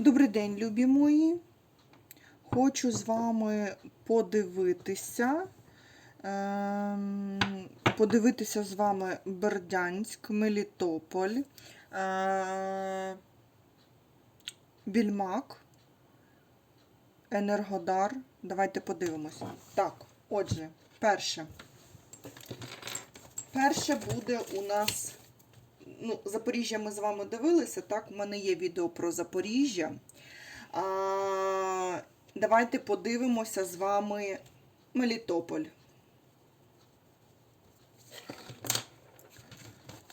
Добрий день, любі мої. Хочу з вами подивитися. ем, Подивитися з вами Бердянськ, Мелітополь, е, Більмак, Енергодар. Давайте подивимося. Так, отже, перше. Перше буде у нас. Ну, Запоріжжя ми з вами дивилися, так? У мене є відео про Запоріжжя. А, давайте подивимося з вами Мелітополь.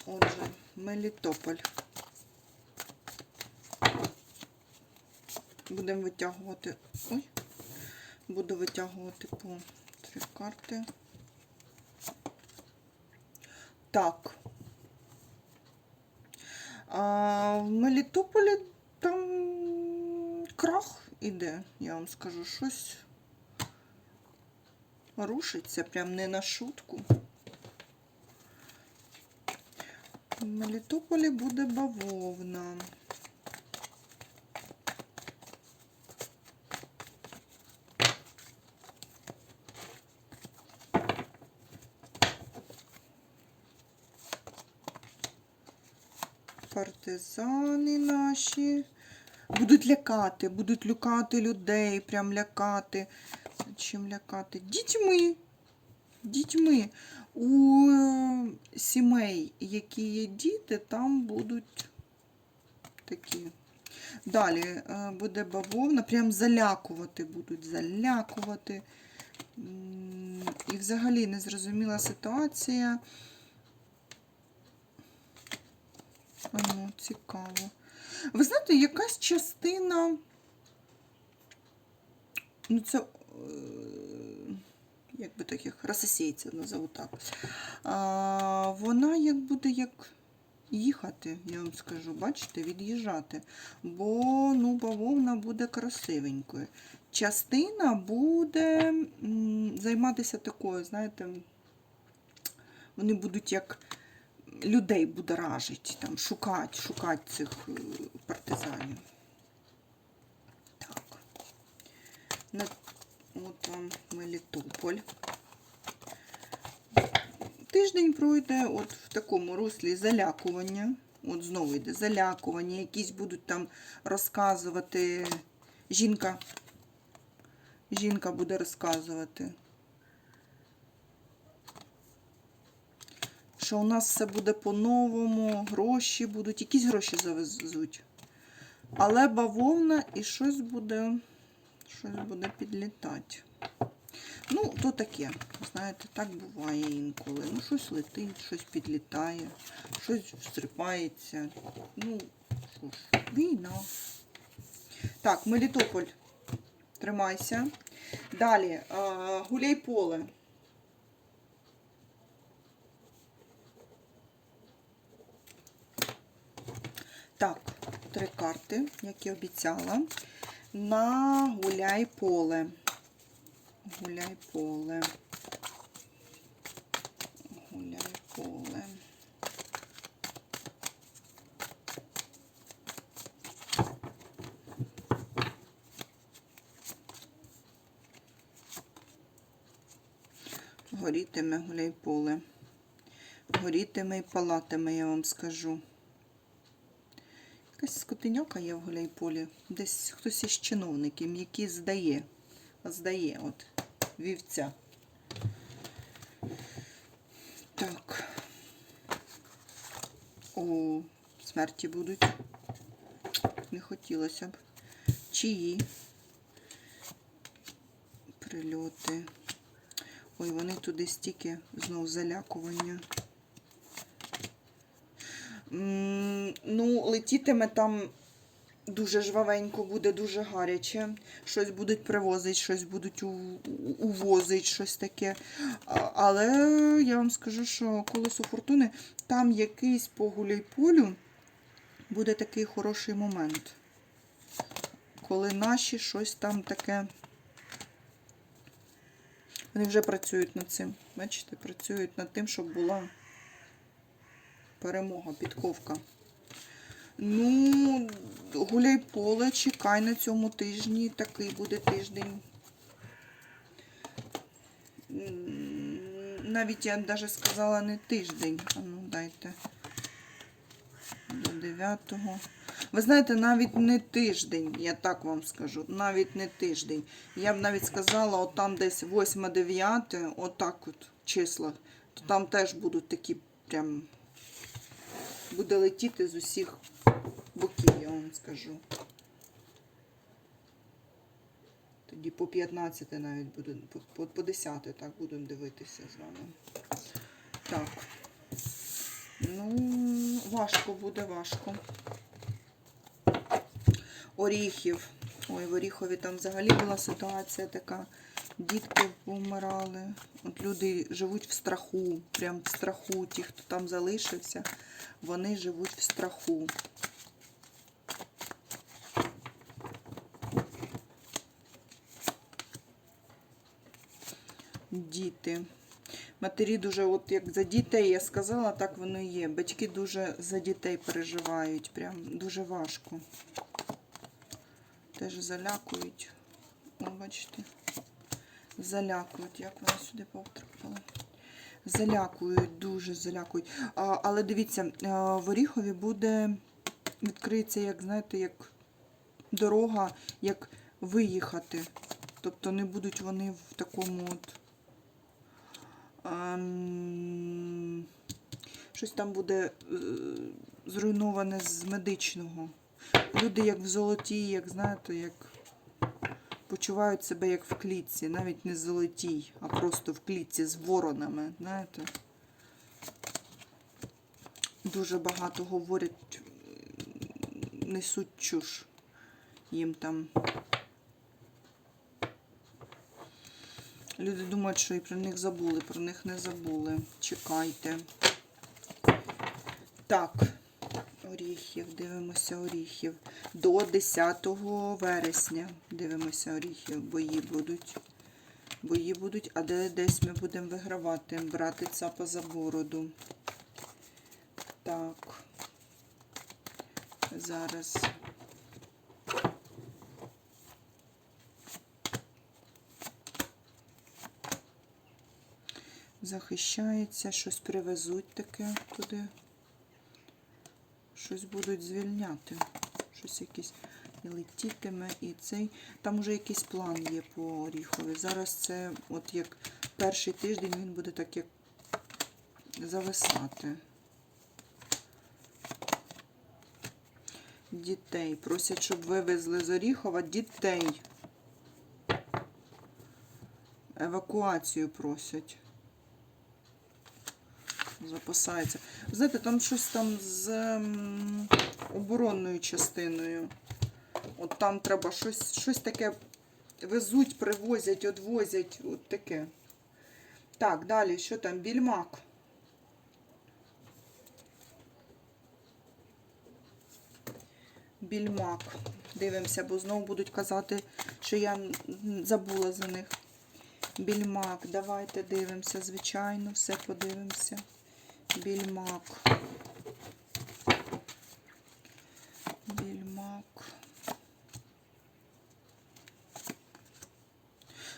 Отже, Мелітополь. Будемо витягувати. Ой, буду витягувати по три карти. Так. А в Мелітополі там крах іде, я вам скажу, щось рушиться, прям не на шутку. В Мелітополі буде бавовна. Партизани наші. Будуть лякати, будуть лякати людей, прям лякати. Чим лякати? Дітьми. Дітьми. У е, сімей, які є діти, там будуть такі. Далі е, буде бавовна, прям залякувати будуть, залякувати. І взагалі незрозуміла ситуація. А Ну, цікаво. Ви знаєте, якась частина. Ну, це. е, Як би таких рососійців назову так. А, вона як буде як їхати, я вам скажу, бачите, від'їжджати. Бо ну, бавовна буде красивенькою. Частина буде займатися такою, знаєте, вони будуть як людей будоражить, там, шукати, шукати цих е, партизанів. Так. От вам Мелітополь. Тиждень пройде от в такому руслі залякування. От знову йде залякування, якісь будуть там розказувати. Жінка. Жінка буде розказувати. Що у нас все буде по-новому, гроші будуть, якісь гроші завезуть. Але бавовна і щось буде, щось буде підлітати. Ну, то таке. Знаєте, так буває інколи. Ну, щось летить, щось підлітає, щось встрипається. Ну, що ж, війна. Так, Мелітополь. Тримайся. Далі, гуляй поле. Так, три карти, як і обіцяла. На гуляй поле. Гуляй поле. Гуляй поле. Горітиме гуляй поле. Горітиме і палатиме, я вам скажу. Якась скотиняка є в Гуляйполі. Десь хтось із чиновників, який здає. Здає, от, вівця. Так. О, смерті будуть. Не хотілося б. Чиї? Прильоти. Ой, вони туди стільки знову залякування. Ну, летітиме там дуже жвавенько, буде дуже гаряче. Щось будуть привозити, щось будуть увозити, щось таке. Але я вам скажу, що колесо фортуни, там якийсь по гуляйполю буде такий хороший момент. Коли наші щось там таке. Вони вже працюють над цим. Бачите, працюють над тим, щоб була перемога, підковка. Ну, гуляй поле, чекай на цьому тижні. Такий буде тиждень. Навіть я навіть сказала не тиждень. А ну дайте. До 9-го. Ви знаєте, навіть не тиждень, я так вам скажу. Навіть не тиждень. Я б навіть сказала, от там десь 8-9, отак от числа, то там теж будуть такі прям. Буде летіти з усіх боків, я вам скажу. Тоді по 15 навіть буде, по, по, по 10 так будемо дивитися з вами. Так. Ну, важко буде, важко. Оріхів. Ой, в Оріхові там взагалі була ситуація така. Дітки помирали. От люди живуть в страху, прям в страху. Ті, хто там залишився, вони живуть в страху. Діти. Матері дуже, от як за дітей я сказала, так воно і є. Батьки дуже за дітей переживають. Прям дуже важко. Теж залякують. Бачите. Залякують. Як вона сюди потрапила? Залякують, дуже залякують. А, але дивіться, в Оріхові буде відкриється, як знаєте, як дорога, як виїхати. Тобто не будуть вони в такому от. ем, щось там буде е, зруйноване з медичного. Люди як в золотій, як знаєте, як почувають себе як в клітці, навіть не золотій, а просто в клітці з воронами. Знаєте? Дуже багато говорять, несуть чуш їм там. Люди думають, що і про них забули, про них не забули. Чекайте. Так, оріхів, дивимося оріхів. До 10 вересня дивимося оріхів. Бої будуть. Бої будуть, а де десь ми будемо вигравати, брати цапа за бороду. Так. Зараз. захищається, щось привезуть таке туди. Щось будуть звільняти. Щось якесь і летітиме, і цей. Там уже якийсь план є по Оріхові. Зараз це, от як перший тиждень, він буде так як зависати. Дітей. Просять, щоб вивезли з Оріхова дітей. Евакуацію просять запасається. Знаєте, там щось там з ем, оборонною частиною. От там треба щось, щось таке везуть, привозять, одвозять. От таке. Так, далі, що там? Більмак. Більмак. Дивимося, бо знову будуть казати, що я забула за них. Більмак. Давайте дивимося, звичайно, все подивимося. Більмак. Більмак.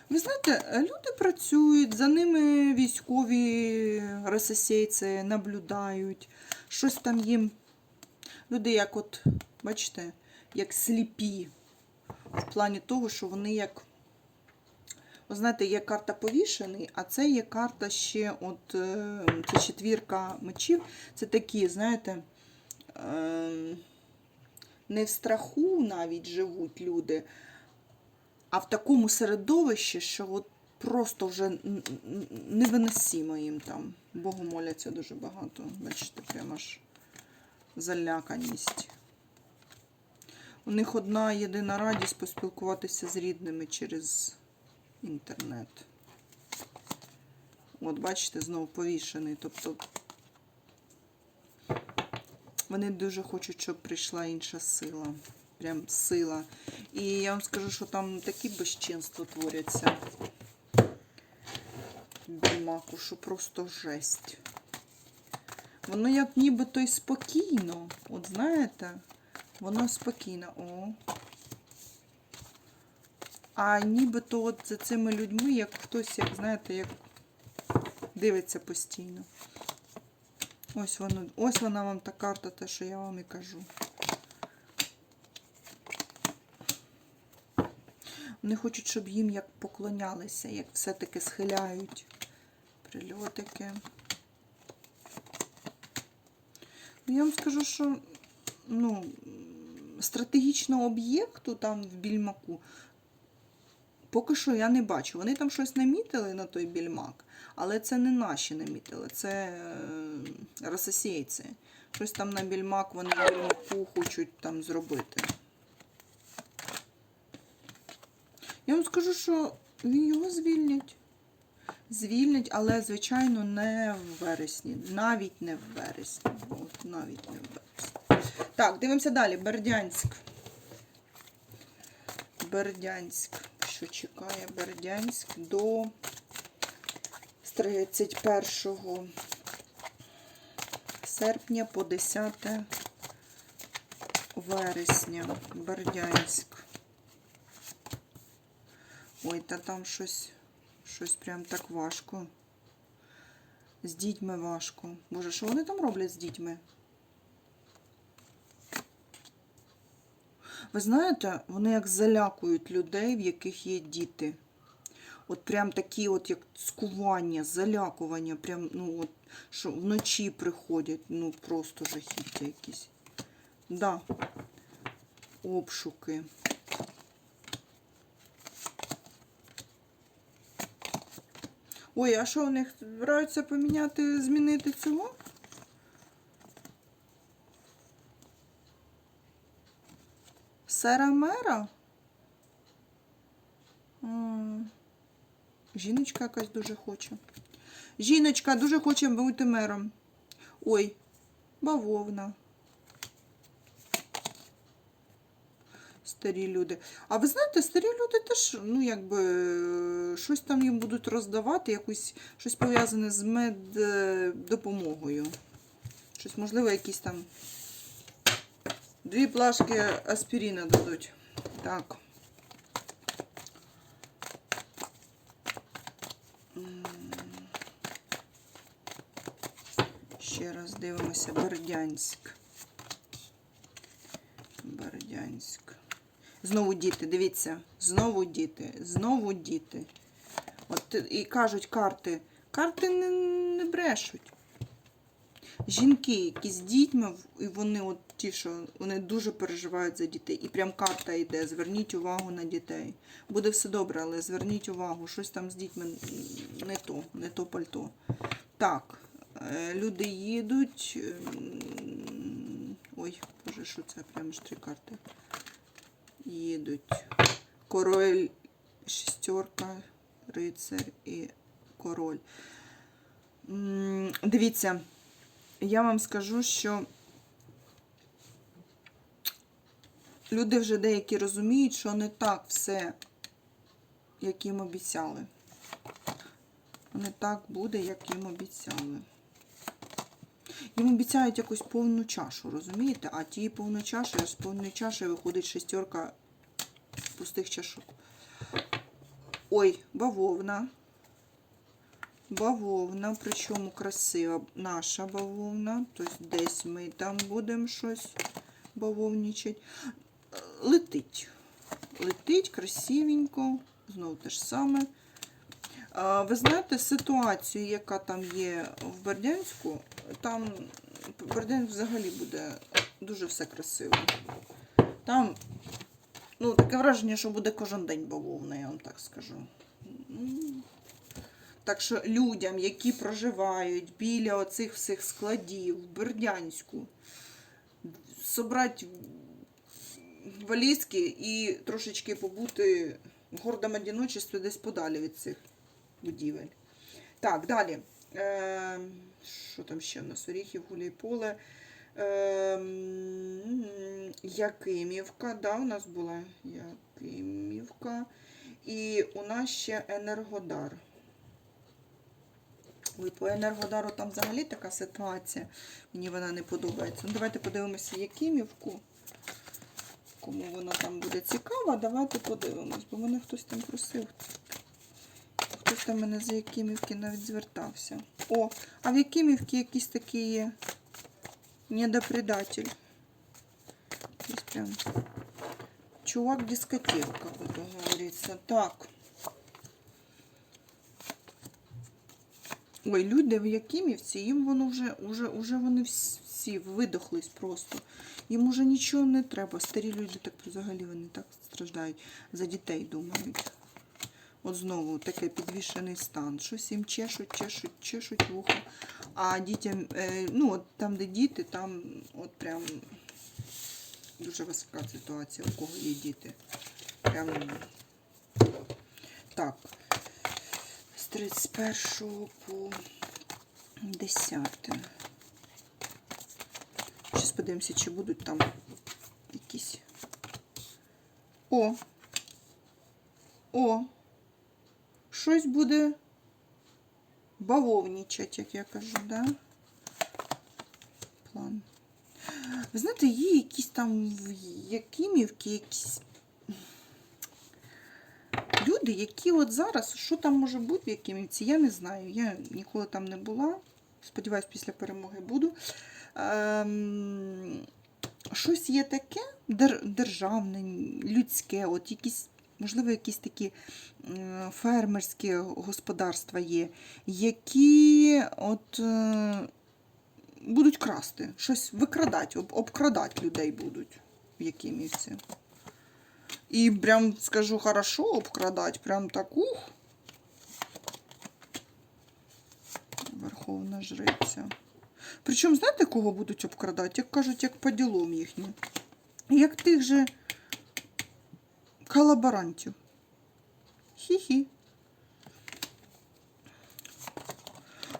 Ви знаєте, люди працюють, за ними військові рососейці наблюдають, щось там їм. Люди, як от, бачите, як сліпі. В плані того, що вони як ви знаєте, є карта повішений, а це є карта ще, от е, це четвірка мечів. Це такі, знаєте, е, не в страху навіть живуть люди, а в такому середовищі, що от просто вже невиносимо їм там. Богу моляться дуже багато. Бачите, прямо аж заляканість. У них одна єдина радість поспілкуватися з рідними через інтернет. От, бачите, знову повішений. Тобто вони дуже хочуть, щоб прийшла інша сила. Прям сила. І я вам скажу, що там такі безчинства творяться. Бімаку, що просто жесть. Воно як нібито й спокійно. От знаєте, воно спокійно. О. А нібито от за цими людьми, як хтось, як знаєте, як дивиться постійно. Ось воно, ось вона вам та карта, те, що я вам і кажу. Вони хочуть, щоб їм як поклонялися, як все-таки схиляють прильотики. Ну, Я вам скажу, що ну, стратегічного об'єкту там в більмаку поки що я не бачу. Вони там щось намітили на той більмак, але це не наші намітили, це е, рососійці. Щось там на більмак вони більмаку хочуть там зробити. Я вам скажу, що він його звільнять. Звільнять, але, звичайно, не в вересні. Навіть не в вересні. От, навіть не в вересні. Так, дивимося далі. Бердянськ. Бердянськ. Що чекає Бердянськ до 31 серпня по 10 вересня. Бердянськ. Ой, та там щось, щось прям так важко. З дітьми важко. Боже, що вони там роблять з дітьми? Ви знаєте, вони як залякують людей, в яких є діти. От прям такі, от як цькування, залякування, прям, ну от, що вночі приходять, ну просто жахіття якісь. Да. Обшуки. Ой, а що у них збираються поміняти, змінити цього? Сера мера? Жіночка якась дуже хоче. Жіночка дуже хоче бути мером. Ой, бавовна. Старі люди. А ви знаєте, старі люди теж, ну, якби, щось там їм будуть роздавати, якусь, щось пов'язане з меддопомогою. Щось, можливо, якісь там дві плашки аспіріна дадуть. Так. Ще раз дивимося. Бердянськ. Бердянськ. Знову діти, дивіться, знову діти, знову діти. От і кажуть карти. Карти не, не брешуть. Жінки, які з дітьми, і вони от ті, що вони дуже переживають за дітей. І прям карта йде. Зверніть увагу на дітей. Буде все добре, але зверніть увагу, щось там з дітьми не то, не то пальто. Так, е, люди їдуть. ем, Ой, боже, що це? Прямо ж три карти їдуть. Король, шістерка, рицар і король. Дивіться, я вам скажу, що люди вже деякі розуміють, що не так все, як їм обіцяли. Не так буде, як їм обіцяли. Їм обіцяють якусь повну чашу, розумієте? А тієї повної чаші, аж з повної чаші виходить шестерка пустих чашок. Ой, бавовна. Бавовна, причому красива наша бавовна. Тобто десь ми там будемо щось бавовничать. Летить. Летить красивенько. Знову те ж саме. Ви знаєте ситуацію, яка там є в Бердянську, там Бердянськ взагалі буде дуже все красиво. Там, ну, таке враження, що буде кожен день бавовна, я вам так скажу. Так що людям, які проживають біля оцих всіх складів в Бердянську, собрати валізки і трошечки побути в гордому десь подалі від цих будівель. Так, далі. Е, що там ще у нас? Оріхів, Гуляйполе. Е, Якимівка, да, у нас була Якимівка. І у нас ще Енергодар. Ой, по енергодару там взагалі така ситуація. Мені вона не подобається. Ну, давайте подивимося Якимівку. Кому вона там буде цікава, давайте подивимось, бо мене хтось там просив. Хтось там мене за Якимівки навіть звертався. О, а в Якимівці якийсь такий є недопредатель. Якийсь прям чувак дискотека, как говорится. Так. Ой, люди в Якимівці, їм воно вже, вже, вже вони всі- видохлись просто. Їм уже нічого не треба. Старі люди так взагалі вони так страждають. За дітей думають. От знову такий підвішений стан. Щось їм чешуть, чешуть, чешуть вухо. А дітям, е, ну от там, де діти, там от прям дуже висока ситуація, у кого є діти. Прям так. З 31 по 10. Зараз подивимося, чи будуть там якісь. О! О! Щось буде бавовнічать, як я кажу, да? План. Ви знаєте, є якісь там Якимівки, якісь люди, які от зараз, що там може бути в Якимівці, я не знаю. Я ніколи там не була. Сподіваюсь, після перемоги буду. Ем, щось є таке державне, людське, от якісь, можливо, якісь такі фермерські господарства є, які от. Е, будуть красти, щось викрадати, об, обкрадати людей будуть в Якимівці. І прям скажу хорошо обкрадати, прям так ух. Верховна жриця. Причому, знаєте, кого будуть обкрадати? Як кажуть, як по ділом їхнім. Як тих же колаборантів. Хі-хі.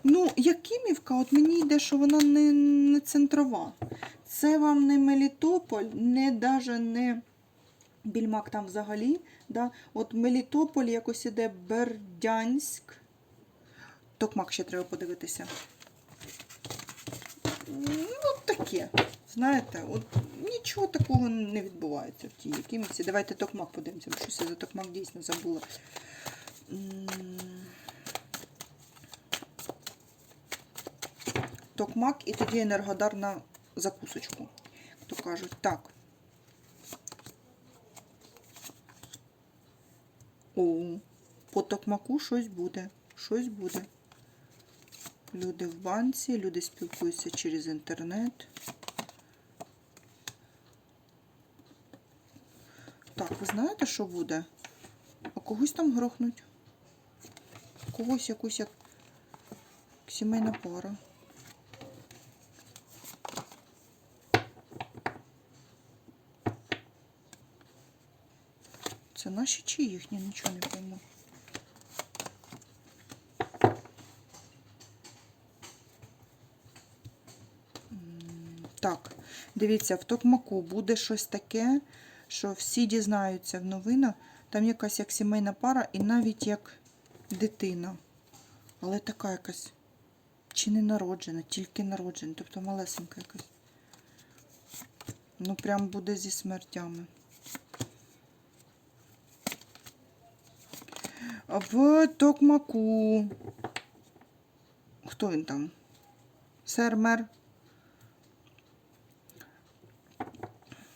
Ну, Якимівка, от мені йде, що вона не, не центрова. Це вам не Мелітополь, не даже не Більмак там взагалі. Да? От Мелітополь якось іде Бердянськ. Токмак ще треба подивитися. Ну, таке. Знаєте, от нічого такого не відбувається в тій Якимівці. Давайте Токмак подивимося, бо щось я за Токмак дійсно забула. Токмак і тоді енергодар на закусочку. То кажуть, так. О, по токмаку щось буде. Щось буде. Люди в банці, люди спілкуються через інтернет. Так, ви знаєте, що буде? А когось там грохнуть. Когось якусь як сімейна пара. Це наші чи їхні? Нічого не пойму. Так, дивіться, в Токмаку буде щось таке, що всі дізнаються в новинах. Там якась як сімейна пара і навіть як дитина. Але така якась чи не народжена, тільки народжена, тобто малесенька якась. Ну, прям буде зі смертями. В Токмаку. Хто він там? Сер мер.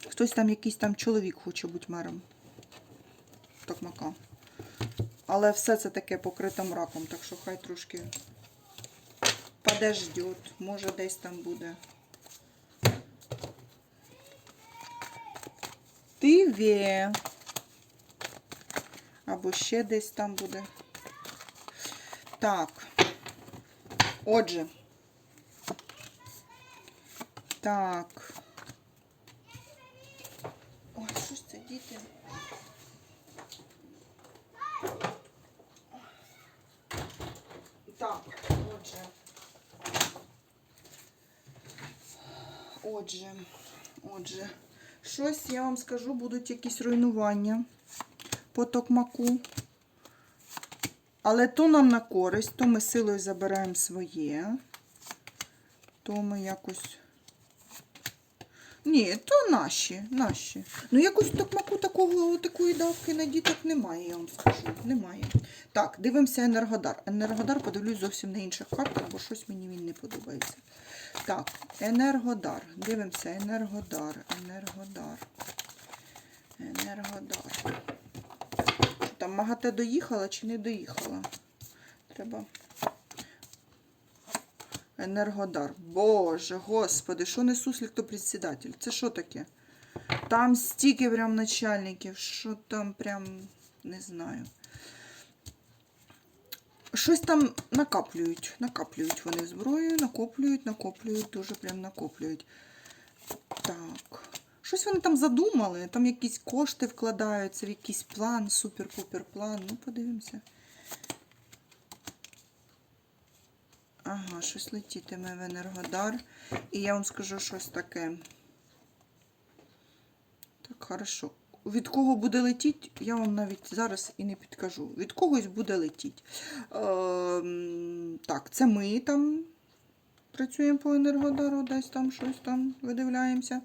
Хтось там якийсь там чоловік хоче бути мером. Токмака. Але все це таке покрите мраком, так що хай трошки подождет. Може десь там буде. Тиві. Або ще десь там буде. Так. Отже. Так. Ой, що ж це діти? Так, отже. Отже, отже. Щось я вам скажу, будуть якісь руйнування по токмаку. Але то нам на користь, то ми силою забираємо своє, то ми якось. Ні, то наші, наші. Ну, якось в токмаку такого, такої давки на діток немає, я вам скажу. Немає. Так, дивимося Енергодар. Енергодар подивлюсь зовсім на інших картах, бо щось мені він не подобається. Так, Енергодар. Дивимося, Енергодар, Енергодар. Енергодар. Там МАГАТЕ доїхала чи не доїхала? Треба. Енергодар. Боже, господи, що не суслік, то председатель. Це що таке? Там стільки прям начальників, що там прям не знаю. Щось там накаплюють. Накаплюють вони зброю, накоплюють, накоплюють, дуже прям накоплюють. Так. Щось вони там задумали. Там якісь кошти вкладаються в якийсь план, супер-пупер план. Ну, подивимося. Ага, щось летітиме в Енергодар. І я вам скажу щось таке. Так, хорошо. Від кого буде летіти, я вам навіть зараз і не підкажу. Від когось буде летіти. Ем, так, це ми там працюємо по Енергодару, десь там щось там видивляємося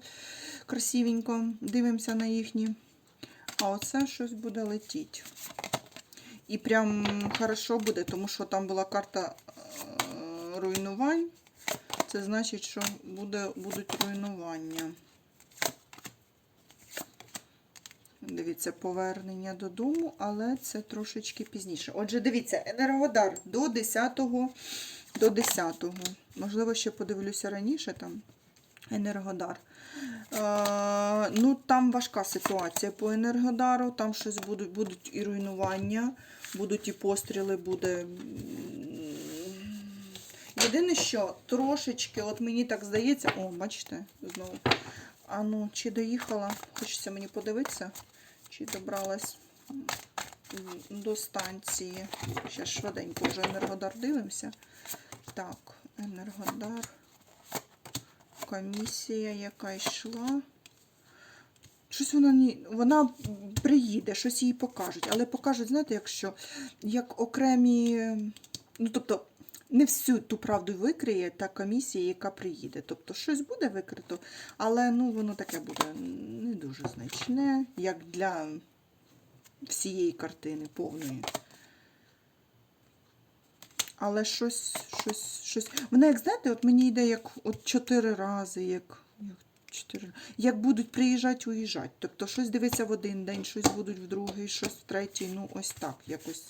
красивенько, дивимося на їхні. А оце щось буде летіти. І прям хорошо буде, тому що там була карта е, руйнувань. Це значить, що буде, будуть руйнування. Дивіться, повернення додому, але це трошечки пізніше. Отже, дивіться, Енергодар до 10-го. До 10-го. Можливо, ще подивлюся раніше там. Енергодар. Е, ну, там важка ситуація по Енергодару. Там щось будуть, будуть і руйнування, будуть і постріли, буде. Єдине, що трошечки, от мені так здається, о, бачите, знову. А ну, чи доїхала? Хочеться мені подивитися, чи добралась до станції. Зараз швиденько вже Енергодар дивимося. Так, Енергодар. Комісія, яка йшла. Щось вона. Вона приїде, щось їй покажуть. Але покажуть, знаєте, якщо як окремі. Ну, тобто, не всю ту правду викриє та комісія, яка приїде. Тобто, щось буде викрито, але ну, воно таке буде не дуже значне, як для всієї картини повної. Але щось, щось, щось. Вона, як знаєте, от мені йде як от чотири рази, як, як чотири, як будуть приїжджати, уїжджати. Тобто щось дивиться в один день, щось будуть в другий, щось в третій. Ну, ось так якось.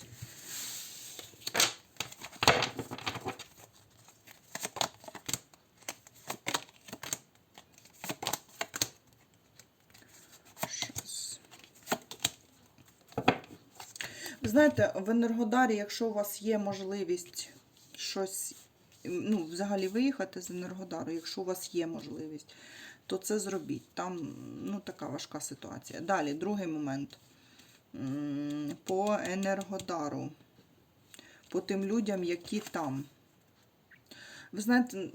Знаєте, в Енергодарі, якщо у вас є можливість щось, ну, взагалі виїхати з Енергодару, якщо у вас є можливість, то це зробіть. Там ну, така важка ситуація. Далі, другий момент. По Енергодару, по тим людям, які там. Ви знаєте,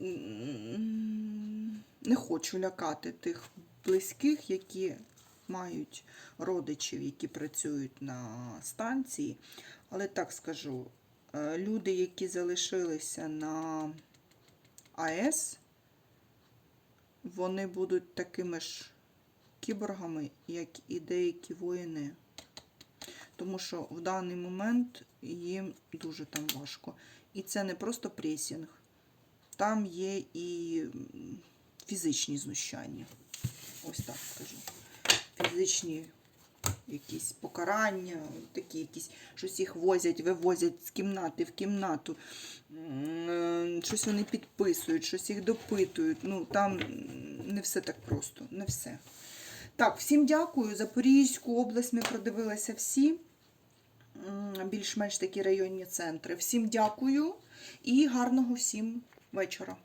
не хочу лякати тих близьких, які мають родичів, які працюють на станції. Але так скажу, е, люди, які залишилися на АЕС, вони будуть такими ж кіборгами, як і деякі воїни. Тому що в даний момент їм дуже там важко. І це не просто пресінг, там є і фізичні знущання. Ось так скажу. Фізичні якісь покарання, такі якісь, щось їх возять, вивозять з кімнати в кімнату, е, щось вони підписують, щось їх допитують. Ну, там не все так просто, не все. Так, всім дякую. Запорізьку область ми продивилися всі. Більш-менш такі районні центри. Всім дякую і гарного всім вечора.